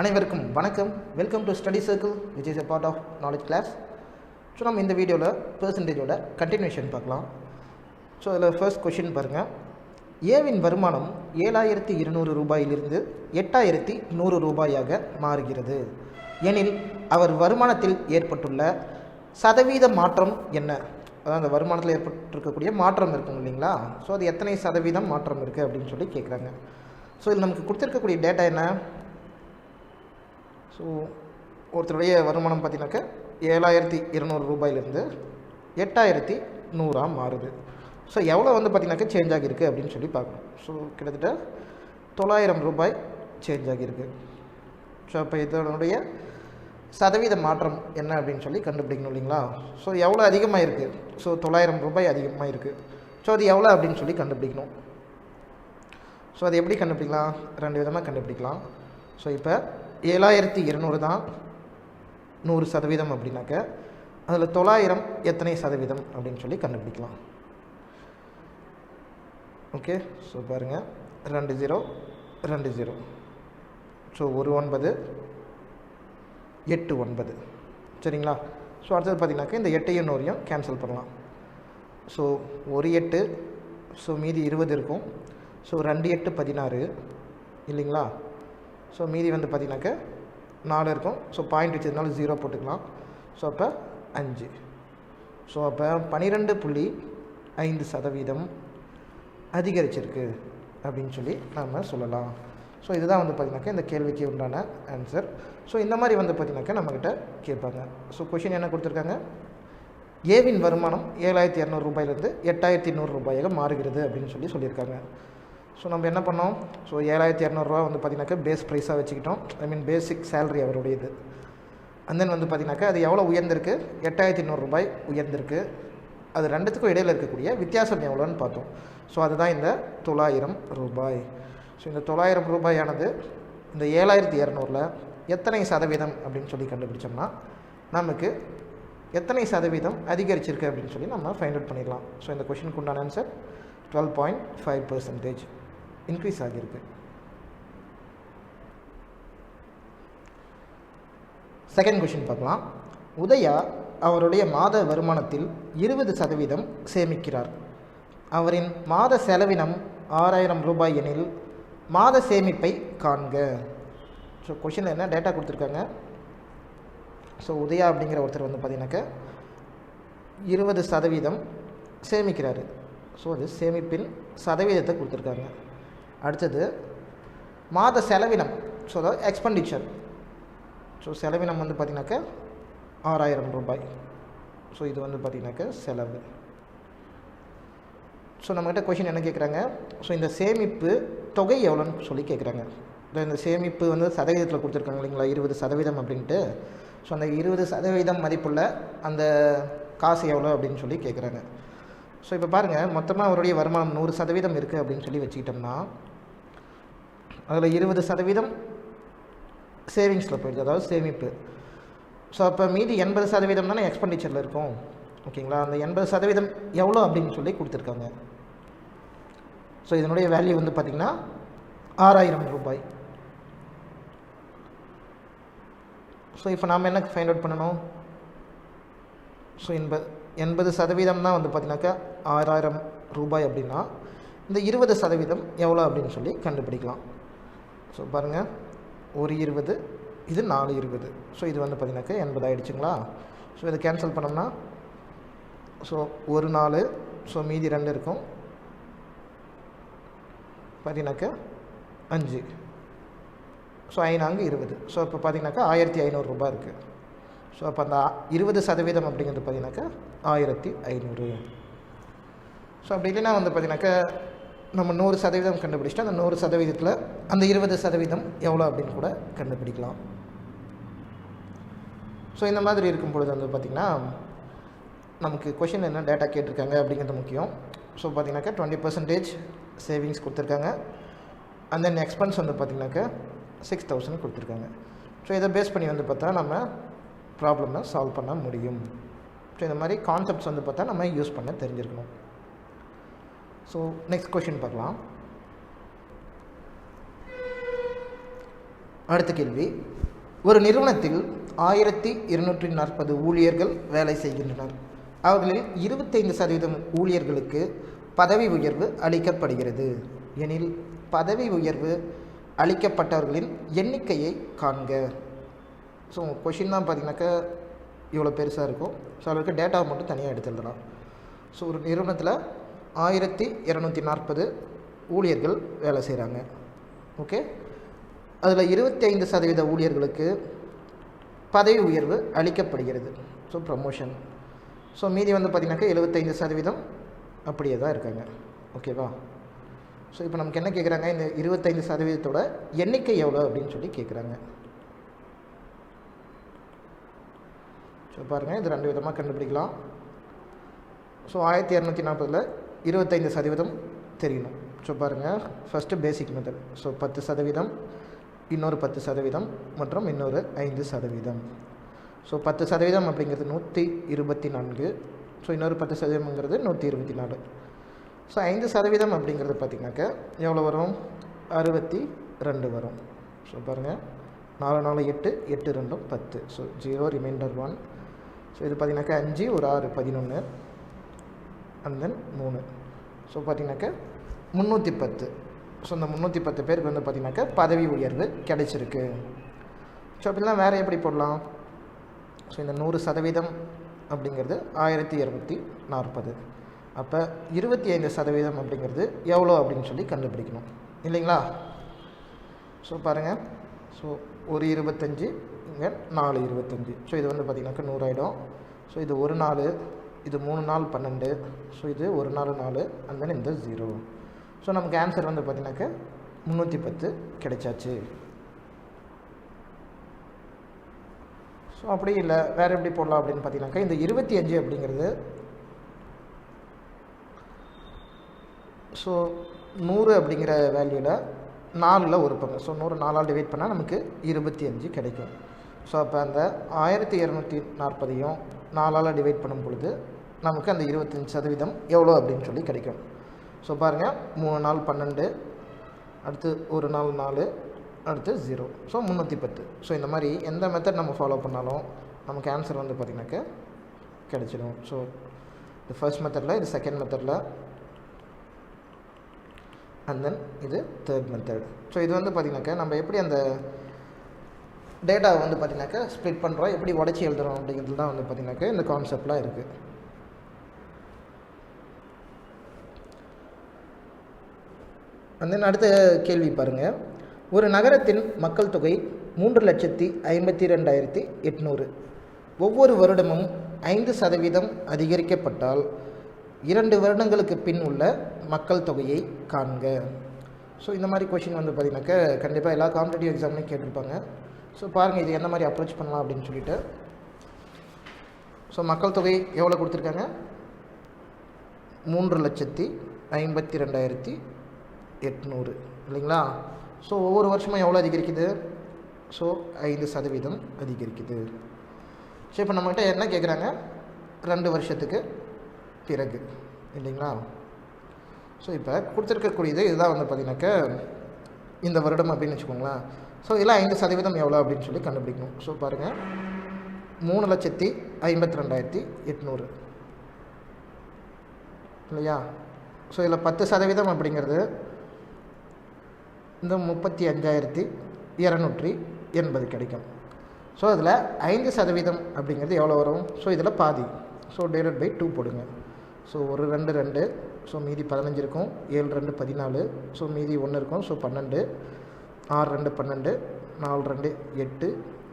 அனைவருக்கும் வணக்கம். Welcome to study circle which is a part of knowledge class so நம்ம இந்த வீடியோவில் பெர்சன்டேஜோட கண்டினியூஷன் பார்க்கலாம். ஸோ அதில் ஃபர்ஸ்ட் கொஷின் பாருங்கள் ஏவின் வருமானம் ஏழாயிரத்தி இருநூறு ரூபாயிலிருந்து எட்டாயிரத்தி நூறு ரூபாயாக மாறுகிறது. எனில் அவர் வருமானத்தில் ஏற்பட்டுள்ள சதவீத மாற்றம் என்ன? அதாவது அந்த வருமானத்தில் ஏற்பட்டிருக்கக்கூடிய மாற்றம் இருக்கும் இல்லைங்களா? ஸோ அது எத்தனை சதவீதம் மாற்றம் இருக்குது அப்படின்னு சொல்லி கேட்குறாங்க ஸோ இதில் நமக்கு கொடுத்துருக்கக்கூடிய டேட்டா என்ன? ஸோ ஒருத்தருடைய வருமானம் பார்த்தீங்கன்னாக்கா ஏழாயிரத்தி இருநூறு ரூபாயிலிருந்து எட்டாயிரத்தி நூறாக மாறுது. ஸோ எவ்வளோ வந்து பார்த்தீங்கன்னாக்கா சேஞ்ச் ஆகியிருக்கு அப்படின்னு சொல்லி பார்க்கணும். ஸோ கிட்டத்தட்ட தொள்ளாயிரம் ரூபாய் சேஞ்ச் ஆகியிருக்கு. ஸோ அப்போ இதனுடைய சதவீத மாற்றம் என்ன அப்படின்னு சொல்லி கண்டுபிடிக்கணும் இல்லைங்களா? ஸோ எவ்வளோ அதிகமாக இருக்குது ஸோ தொள்ளாயிரம் ரூபாய் அதிகமாக இருக்குது ஸோ அது எவ்வளோ அப்படின்னு சொல்லி கண்டுபிடிக்கணும். ஸோ அது எப்படி கண்டுபிடிக்கலாம்? ரெண்டு விதமாக கண்டுபிடிக்கலாம். ஸோ இப்போ ஏழாயிரத்தி இருநூறு தான் நூறு சதவீதம் அப்படின்னாக்க அதில் தொள்ளாயிரம் எத்தனை சதவீதம் அப்படின்னு சொல்லி கண்டுபிடிக்கலாம். ஓகே ஸோ பாருங்கள் ரெண்டு ஜீரோ ரெண்டு ஜீரோ ஸோ ஒரு ஒன்பது எட்டு ஒன்பது. சரிங்களா? ஸோ அடுத்தது பார்த்தீங்கன்னாக்கா இந்த எட்டையும் நூறையும் கேன்சல் பண்ணலாம். ஸோ ஒரு எட்டு ஸோ மீதி இருபது இருக்கும். ஸோ ரெண்டு எட்டு பதினாறு இல்லைங்களா? ஸோ மீதி வந்து பார்த்தீங்கன்னாக்க நாலு இருக்கும். ஸோ பாயிண்ட் வச்சதுனால ஜீரோ போட்டுக்கலாம். ஸோ அப்போ அஞ்சு. ஸோ அப்போ பன்னிரெண்டு புள்ளி ஐந்து சதவீதம் அதிகரிச்சிருக்கு அப்படின்னு சொல்லி நம்ம சொல்லலாம். ஸோ இதுதான் வந்து பார்த்திங்கனாக்கா இந்த கேள்விக்கு உண்டான ஆன்சர் ஸோ இந்த மாதிரி வந்து பார்த்திங்கனாக்கா நம்மக்கிட்ட கேட்பாங்க. ஸோ கொஷின் என்ன கொடுத்துருக்காங்க? ஏவின் வருமானம் ஏழாயிரத்தி இரநூறு ரூபாயிலிருந்து எட்டாயிரத்தி நூறு ரூபாயாக மாறுகிறது அப்படின்னு சொல்லி சொல்லியிருக்காங்க. ஸோ நம்ம என்ன பண்ணோம்? ஸோ ஏழாயிரத்தி இரநூறுவா வந்து பார்த்திங்கனாக்கா பேஸ் ப்ரைஸாக வச்சுக்கிட்டோம். ஐ மீன் பேசிக் சேலரி அவருடையது. அண்ட் தென் வந்து பார்த்திங்கனாக்கா அது எவ்வளோ உயர்ந்திருக்கு? எட்டாயிரத்தி நூறுரூபாய் உயர்ந்திருக்கு. அது ரெண்டுத்துக்கும் இடையில் இருக்கக்கூடிய வித்தியாசம் எவ்வளோன்னு பார்த்தோம். ஸோ அதுதான் இந்த தொள்ளாயிரம் ரூபாய். ஸோ இந்த தொள்ளாயிரம் ரூபாயானது இந்த ஏழாயிரத்தி இரநூறில் எத்தனை சதவீதம் அப்படின்னு சொல்லி கண்டுபிடிச்சோம்னா நமக்கு எத்தனை சதவீதம் அதிகரிச்சிருக்கு அப்படின்னு சொல்லி நம்ம ஃபைண்ட் அவுட் பண்ணிடலாம். ஸோ இந்த கொஷினுக்கு உண்டான answer twelve point five percentage increase ஆகியிருக்கு. செகண்ட் கொஷின் பார்க்கலாம். உதயா அவருடைய மாத வருமானத்தில் இருபது சதவீதம் சேமிக்கிறார். அவரின் மாத செலவினம் ஆறாயிரம் ரூபாய் எனில் மாத சேமிப்பை காண்க. ஸோ கொஷினில் என்ன? டேட்டா கொடுத்துருக்காங்க. ஸோ உதயா அப்படிங்கிற ஒருத்தர் வந்து பார்த்தீங்கன்னாக்கா இருபது சதவீதம் சேமிக்கிறாரு. ஸோ அது சேமிப்பின் சதவீதத்தை கொடுத்துருக்காங்க. அடுத்தது மாத செலவினம். ஸோ அதாவது எக்ஸ்பெண்டிச்சர் ஸோ செலவினம் வந்து பார்த்திங்கனாக்கா ஆறாயிரம் ரூபாய். ஸோ இது வந்து பார்த்திங்கனாக்கா செலவு. ஸோ நம்மக்கிட்ட கொஷின் என்ன கேட்குறாங்க ஸோ இந்த சேமிப்பு தொகை எவ்வளோன்னு சொல்லி கேட்குறாங்க இந்த சேமிப்பு வந்து சதவீதத்தில் கொடுத்துருக்காங்க இல்லைங்களா? இருபது சதவீதம் அப்படின்ட்டு. ஸோ அந்த இருபது சதவீதம் மதிப்புள்ள அந்த காசு எவ்வளோ அப்படின்னு சொல்லி கேட்குறாங்க ஸோ இப்போ பாருங்கள் மொத்தமாக அவருடைய வருமானம் நூறு சதவீதம் இருக்குது அப்படின்னு சொல்லி வச்சுக்கிட்டோம்னா அதில் இருபது சதவீதம் சேவிங்ஸில் போயிடுது. அதாவது சேமிப்பு. ஸோ அப்போ மீதி எண்பது சதவீதம் தானே எக்ஸ்பெண்டிச்சரில் இருக்கும். ஓகேங்களா அந்த எண்பது சதவீதம் எவ்வளோ அப்படின்னு சொல்லி கொடுத்துருக்காங்க. ஸோ இதனுடைய வேல்யூ வந்து பார்த்திங்கன்னா ஆறாயிரம் ரூபாய். ஸோ இப்போ நாம் என்ன ஃபைண்ட் அவுட் பண்ணணும்? ஸோ எண்பது எண்பது சதவீதம் தான் வந்து பார்த்திங்கனாக்கா ஆறாயிரம் ரூபாய் அப்படின்னா இந்த இருபது சதவீதம் எவ்வளோ அப்படின்னு சொல்லி கண்டுபிடிக்கலாம். ஸோ பாருங்கள் ஒரு இருபது இது நாலு இருபது. ஸோ இது வந்து பார்த்தீங்கன்னாக்கா எண்பது ஆகிடுச்சுங்களா ஸோ இதை கேன்சல் பண்ணோம்னா ஸோ ஒரு நாலு ஸோ மீதி ரெண்டு இருக்கும். பார்த்தீங்கன்னாக்கா அஞ்சு. ஸோ ஐநான்கு இருபது. ஸோ இப்போ பார்த்தீங்கன்னாக்கா ஆயிரத்தி ஐநூறுரூபா இருக்குது ஸோ அப்போ அந்த இருபது சதவீதம் அப்படிங்கிறது பார்த்தீங்கன்னாக்கா ஆயிரத்தி ஐநூறு. ஸோ அப்படி இல்லைன்னா வந்து பார்த்தீங்கன்னாக்கா நம்ம நூறு சதவீதம் கண்டுபிடிச்சிட்டு அந்த நூறு சதவீதத்தில் அந்த இருபது சதவீதம் எவ்வளோ அப்படின்னு கூட கண்டுபிடிக்கலாம். ஸோ இந்த மாதிரி இருக்கும் பொழுது வந்து பார்த்திங்கன்னா நமக்கு கொஷின் என்ன டேட்டா கேட்டிருக்காங்க அப்படிங்கிறது முக்கியம். ஸோ பார்த்தீங்கன்னாக்கா டுவெண்ட்டி பர்சன்டேஜ் சேவிங்ஸ் கொடுத்துருக்காங்க. அண்ட் தென் எக்ஸ்பென்ஸ் வந்து பார்த்திங்கனாக்கா சிக்ஸ் தௌசண்ட் கொடுத்துருக்காங்க. ஸோ இதை பேஸ் பண்ணி வந்து பார்த்தா நம்ம ப்ராப்ளமை சால்வ் பண்ண முடியும். ஸோ இந்த மாதிரி கான்செப்ட்ஸ் வந்து பார்த்தா நம்ம யூஸ் பண்ண தெரிஞ்சிருக்கணும். ஸோ நெக்ஸ்ட் கொஷின் பார்க்கலாம். அடுத்த கேள்வி. ஒரு நிறுவனத்தில் ஆயிரத்தி இருநூற்றி நாற்பது ஊழியர்கள் வேலை செய்கின்றனர். அவர்களில் இருபத்தைந்து சதவீதம் ஊழியர்களுக்கு பதவி உயர்வு அளிக்கப்படுகிறது. எனில் பதவி உயர்வு அளிக்கப்பட்டவர்களின் எண்ணிக்கையை காண்க. ஸோ கொஷின் தான் பார்த்தீங்கன்னாக்கா இவ்வளோ பெருசாக இருக்கும். ஸோ அவருக்கு டேட்டாவை மட்டும் தனியாக எடுத்துடலாம். ஸோ ஒரு நிறுவனத்தில் ஆயிரத்தி இரநூத்தி நாற்பது ஊழியர்கள் வேலை செய்கிறாங்க ஓகே அதில் இருபத்தி ஐந்து சதவீத ஊழியர்களுக்கு பதவி உயர்வு அளிக்கப்படுகிறது. ஸோ ப்ரமோஷன் ஸோ மீதி வந்து பார்த்திங்கனாக்கா எழுபத்தைந்து சதவீதம் அப்படியே தான் இருக்காங்க. ஓகேவா ஸோ இப்போ நமக்கு என்ன கேட்குறாங்க இந்த இருபத்தைந்து சதவீதத்தோட எண்ணிக்கை எவ்வளோ அப்படின்னு சொல்லி கேட்குறாங்க ஸோ பாருங்கள் இது ரெண்டு விதமாக கண்டுபிடிக்கலாம். ஸோ ஆயிரத்தி இரநூத்தி நாற்பதில் இருபத்தைந்து சதவீதம் தெரியணும். ஸோ பாருங்கள் ஃபஸ்ட்டு பேசிக் மெத்தட் ஸோ பத்து சதவீதம் இன்னொரு பத்து சதவீதம் மற்றும் இன்னொரு ஐந்து சதவீதம். ஸோ பத்து சதவீதம் அப்படிங்கிறது நூற்றி இருபத்தி நான்கு. ஸோ இன்னொரு பத்து சதவீதம்ங்கிறது நூற்றி இருபத்தி நாலு. ஸோ ஐந்து சதவீதம் அப்படிங்கிறது பார்த்திங்கனாக்கா எவ்வளோ வரும்? அறுபத்தி ரெண்டு வரும். ஸோ பாருங்கள் நாலு நாலு எட்டு எட்டு ரெண்டும் பத்து. So zero remainder one so இது பார்த்திங்கனாக்கா அஞ்சு ஒரு ஆறு பதினொன்று அண்ட் தென் மூணு. ஸோ பார்த்திங்கனாக்கா முந்நூற்றி பத்து ஸோ இந்த முந்நூற்றி பத்து பேருக்கு வந்து பார்த்திங்கனாக்கா பதவி உயர்வு கிடைச்சிருக்கு. ஸோ அப்படிலாம் வேறு எப்படி போடலாம்? ஸோ இந்த நூறு சதவீதம் அப்படிங்கிறது ஆயிரத்தி இரநூத்தி நாற்பது. அப்போ இருபத்தி ஐந்து சதவீதம் அப்படிங்கிறது எவ்வளோ அப்படின்னு சொல்லி கண்டுபிடிக்கணும். இல்லைங்களா? ஸோ பாருங்கள் ஸோ ஒரு இருபத்தஞ்சி இங்கே நாலு இருபத்தஞ்சி. ஸோ இது வந்து பார்த்திங்கனாக்கா நூறாயிடும். ஸோ இது ஒரு நாள் இது மூணு நாள் பன்னெண்டு. ஸோ இது ஒரு நாள் நாலு அண்ட் தென் இந்த ஜீரோ ஸோ நமக்கு ஆன்சர் வந்து பார்த்திங்கனாக்கா முந்நூற்றி பத்து கிடைச்சாச்சு. ஸோ அப்படி இல்லை. வேறு எப்படி போடலாம் அப்படின்னு பார்த்தீங்கன்னாக்கா இந்த இருபத்தி அஞ்சு அப்படிங்கிறது ஸோ நூறு அப்படிங்கிற வேல்யூவில் நாலில் ஒரு பங்கு. ஸோ நூறு நாலால் டிவைட் பண்ணால் நமக்கு இருபத்தி அஞ்சு கிடைக்கும். ஸோ அப்போ அந்த ஆயிரத்தி இரநூத்தி நாற்பதையும் நாலால் டிவைட் பண்ணும் பொழுது நமக்கு அந்த இருபத்தஞ்சி சதவீதம் எவ்வளோ அப்படின்னு சொல்லி கிடைக்கும். ஸோ பாருங்கள் மூணு நாள் பன்னெண்டு அடுத்து ஒரு நாள் நாலு அடுத்து ஜீரோ ஸோ முந்நூற்றி பத்து. ஸோ இந்த மாதிரி எந்த மெத்தட் நம்ம ஃபாலோ பண்ணாலும் நமக்கு ஆன்சர் வந்து பார்த்திங்கனாக்க கிடைச்சிடும். ஸோ இது ஃபர்ஸ்ட் மெத்தடில் இது செகண்ட் மெத்தடில் அண்ட் தென் இது தேர்ட் மெத்தட் ஸோ இது வந்து பார்த்திங்கனாக்கா நம்ம எப்படி அந்த டேட்டாவை வந்து பார்த்திங்கனாக்கா ஸ்ப்ளிட் பண்ணுறோம் எப்படி உடச்சி எழுதுறோம் அப்படிங்கிறது தான் வந்து பார்த்திங்கனாக்கா இந்த கான்செப்ட்லாம் இருக்குது அந்த அடுத்த கேள்வி பாருங்கள் ஒரு நகரத்தின் மக்கள் தொகை மூன்று லட்சத்தி ஐம்பத்தி ரெண்டாயிரத்தி எட்நூறு. ஒவ்வொரு வருடமும் ஐந்து சதவீதம் அதிகரிக்கப்பட்டால் இரண்டு வருடங்களுக்கு பின் உள்ள மக்கள் தொகையை காண்க. ஸோ இந்த மாதிரி கொஷின் வந்து பார்த்திங்கனாக்கா கண்டிப்பாக எல்லா காம்படிட்டிவ் எக்ஸாம்லையும் கேட்டிருப்பாங்க. ஸோ பாருங்கள் இது எந்த மாதிரி அப்ரோச் பண்ணலாம் அப்படின்னு சொல்லிட்டு. ஸோ மக்கள் தொகை எவ்வளோ கொடுத்துருக்காங்க? மூன்று லட்சத்தி ஐம்பத்தி ரெண்டாயிரத்தி எட்நூறு இல்லைங்களா? ஸோ ஒவ்வொரு வருஷமும் எவ்வளோ அதிகரிக்குது? ஸோ ஐந்து சதவீதம் அதிகரிக்குது. ஸோ இப்போ நம்மகிட்ட என்ன கேட்குறாங்க ரெண்டு வருஷத்துக்கு பிறகு இல்லைங்களா? ஸோ இப்போ கொடுத்துருக்கக்கூடியது இதுதான் வந்து பார்த்திங்கனாக்க இந்த வருடம் அப்படின்னு வச்சுக்கோங்களேன். ஸோ இதெல்லாம் ஐந்து சதவீதம் எவ்வளோ அப்படின்னு சொல்லி கண்டுபிடிக்கணும். ஸோ பாருங்கள் மூணு லட்சத்தி ஐம்பத்தி ரெண்டாயிரத்தி எட்நூறு. இல்லையா? ஸோ இதில் பத்து சதவீதம் அப்படிங்கிறது இந்த முப்பத்தி அஞ்சாயிரத்தி இரநூற்றி எண்பது கிடைக்கும். ஸோ அதில் ஐந்து சதவீதம் அப்படிங்கிறது எவ்வளோ வரும்? ஸோ இதில் பாதி. ஸோ டிவைட் பை டூ போடுங்க. ஸோ ஒரு ரெண்டு ரெண்டு. ஸோ மீதி பதினஞ்சு இருக்கும். ஏழு ரெண்டு பதினாலு. ஸோ மீதி ஒன்று இருக்கும். ஸோ பன்னெண்டு. ஆறு ரெண்டு பன்னெண்டு. நாலு ரெண்டு எட்டு.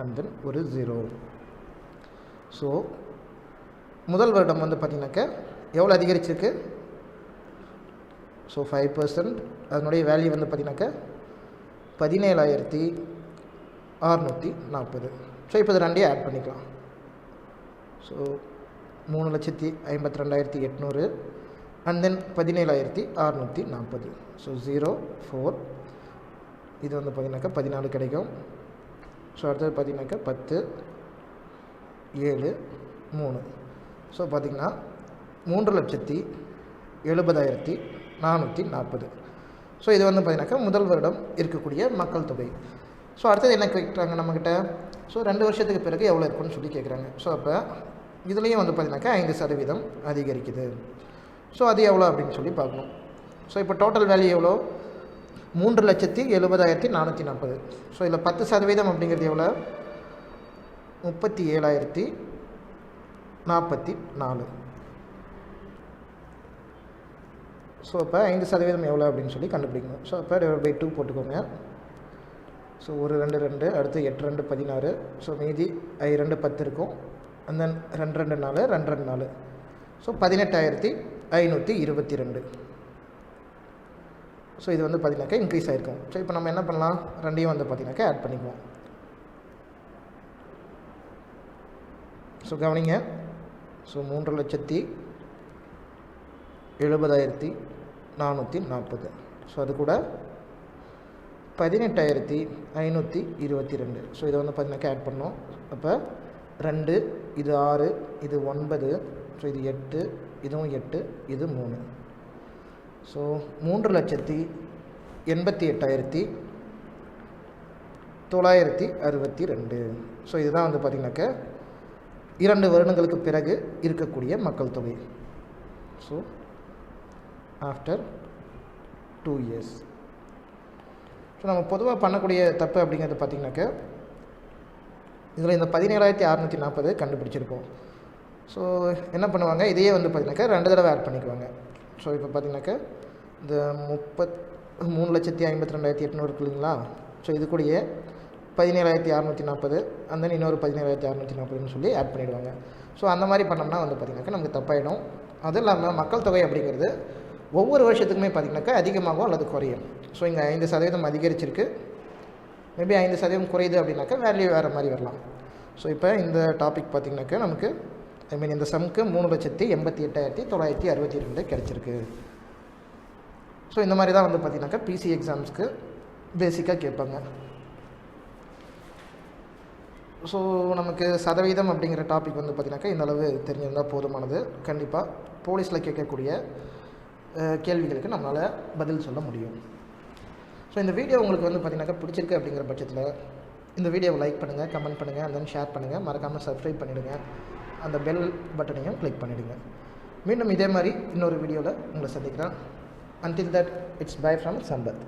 அண்ட் தென் ஒரு ஜீரோ ஸோ முதல் வருடம் வந்து பார்த்திங்கனாக்கா எவ்வளோ அதிகரிச்சிருக்கு? ஸோ ஃபைவ் பர்சன்ட் அதனுடைய வேல்யூ வந்து பார்த்திங்கனாக்கா பதினேழாயிரத்தி அறநூற்றி நாற்பது. ஸோ இப்போ இது ரெண்டையும் ஆட் பண்ணிக்கலாம். ஸோ மூணு லட்சத்தி ஐம்பத்தி ரெண்டாயிரத்தி எட்நூறு அண்ட் தென் பதினேழாயிரத்தி அறநூற்றி நாற்பது. ஸோ ஜீரோ ஃபோர் இது வந்து பார்த்திங்கனாக்கா பதினாலு கிடைக்கும். ஸோ அடுத்தது பார்த்திங்கனாக்கா பத்து ஏழு மூணு. ஸோ பார்த்திங்கன்னா மூன்று லட்சத்தி எழுபதாயிரத்தி நானூற்றி நாற்பது. ஸோ இது வந்து பார்த்திங்கனாக்கா முதல் வருடம் இருக்கக்கூடிய மக்கள் தொகை. ஸோ அடுத்தது என்ன கேட்குறாங்க நம்மக்கிட்ட ஸோ ரெண்டு வருஷத்துக்கு பிறகு எவ்வளோ இருக்குன்னு சொல்லி கேட்குறாங்க ஸோ அப்போ இதுலேயும் வந்து பார்த்தீங்கன்னாக்கா ஐந்து சதவீதம் அதிகரிக்குது. ஸோ அது எவ்வளோ அப்படின்னு சொல்லி பார்க்கணும். ஸோ இப்போ டோட்டல் வேல்யூ எவ்வளோ? மூன்று லட்சத்தி எழுபதாயிரத்தி நானூற்றி நாற்பது. ஸோ இதில் பத்து சதவீதம் அப்படிங்கிறது எவ்வளோ முப்பத்தி ஏழாயிரத்தி நாற்பத்தி நாலு. ஸோ இப்போ ஐந்து சதவீதம் எவ்வளோ அப்படின்னு சொல்லி கண்டுபிடிக்கணும். ஸோ அப்போ டிவைட் பை டூ போட்டுக்கோங்க. ஸோ ஒரு ரெண்டு ரெண்டு அடுத்து எட்டு ரெண்டு பதினாறு. ஸோ மீதி ஐ ரெண்டு பத்து இருக்கும். அந்த ரெண்டு ரெண்டு நாலு ரெண்டு ரெண்டு நாலு. ஸோ பதினெட்டாயிரத்தி ஐநூற்றி இருபத்தி ரெண்டு ஸோ இது வந்து பார்த்திங்கனாக்கா இன்க்ரீஸ் ஆகிருக்கும் ஸோ இப்போ நம்ம என்ன பண்ணலாம்? ரெண்டையும் வந்து பார்த்தீங்கன்னாக்கா ஆட் பண்ணிக்குவோம். ஸோ கவனிங்க. ஸோ மூன்று லட்சத்தி எழுபதாயிரத்தி நானூற்றி நாற்பது. ஸோ அது கூட பதினெட்டாயிரத்தி ஐநூற்றி இருபத்தி ரெண்டு. ஸோ இதை வந்து பார்த்தீங்கன்னா ஆட் பண்ணோம். அப்போ ரெண்டு இது ஆறு இது ஒன்பது ஸோ இது எட்டு இதுவும் எட்டு இது மூணு. ஸோ மூன்று லட்சத்தி எண்பத்தி எட்டாயிரத்தி தொள்ளாயிரத்தி அறுபத்தி ரெண்டு. ஸோ இதுதான் வந்து பார்த்திங்கனாக்க இரண்டு வருடங்களுக்கு பிறகு இருக்கக்கூடிய மக்கள் தொகை. So after two years so நம்ம பொதுவாக பண்ணக்கூடிய தப்பு அப்படிங்கிறது பார்த்திங்கனாக்கா இதில் இந்த பதினேழாயிரத்தி அறநூற்றி நாற்பது கண்டுபிடிச்சிருக்கோம் ஸோ என்ன பண்ணுவாங்க? இதையே வந்து பார்த்திங்கனாக்கா ரெண்டு தடவை ஆட் பண்ணிக்குவாங்க. ஸோ இப்போ பார்த்திங்கனாக்கா இந்த முப்பத் மூணு லட்சத்தி ஐம்பத்தி ரெண்டாயிரத்தி எட்நூறு இருக்கு இல்லைங்களா? ஸோ இது கூடயே பதினேழாயிரத்தி அறநூற்றி நாற்பது அந்த இன்னொரு பதினேழாயிரத்தி அறநூற்றி நாற்பதுன்னு சொல்லி ஆட் பண்ணிவிடுவாங்க ஸோ அந்த மாதிரி பண்ணோம்னா வந்து பார்த்திங்கனாக்கா நமக்கு தப்பாயிடும். அதுவும் இல்லாமல் மக்கள் தொகை அப்படிங்கிறது ஒவ்வொரு வருஷத்துக்குமே பார்த்திங்கனாக்கா அதிகமாகும் அல்லது குறையும். ஸோ இங்கே ஐந்து சதவீதம் அதிகரிச்சிருக்கு. மேபி ஐந்து சதவீதம் குறையுது அப்படின்னாக்கா வேல்யூ வேறு மாதிரி வரலாம். ஸோ இப்போ இந்த டாபிக் பார்த்திங்கனாக்கா நமக்கு ஐ மீன் இந்த சம்க்கு மூணு லட்சத்தி எண்பத்தி எட்டாயிரத்தி தொள்ளாயிரத்தி அறுபத்தி ரெண்டு கிடச்சிருக்கு. ஸோ இந்த மாதிரி தான் வந்து பார்த்திங்கனாக்கா பிசி எக்ஸாம்ஸ்க்கு பேசிக்காக கேட்பாங்க. ஸோ நமக்கு சதவீதம் அப்படிங்கிற டாபிக் வந்து பார்த்திங்கனாக்கா இந்த அளவு தெரிஞ்சிருந்தால் போதுமானது. கண்டிப்பாக போலீஸில் கேட்கக்கூடிய கேள்விகளுக்கு நம்மளால் பதில் சொல்ல முடியும். ஸோ இந்த வீடியோ உங்களுக்கு வந்து பார்த்திங்கனாக்கா பிடிச்சிருக்கு அப்படிங்கிற பட்சத்தில் இந்த வீடியோவை லைக் பண்ணுங்கள் கமெண்ட் பண்ணுங்கள் அண்ட் தென் ஷேர் பண்ணுங்கள் மறக்காமல் சப்ஸ்கிரைப் பண்ணிவிடுங்க அந்த பெல் பட்டனையும் கிளிக் பண்ணிவிடுங்க மீண்டும் இதே மாதிரி இன்னொரு வீடியோவில் உங்களை சந்திக்கிறேன். Until that it's bye from Sampath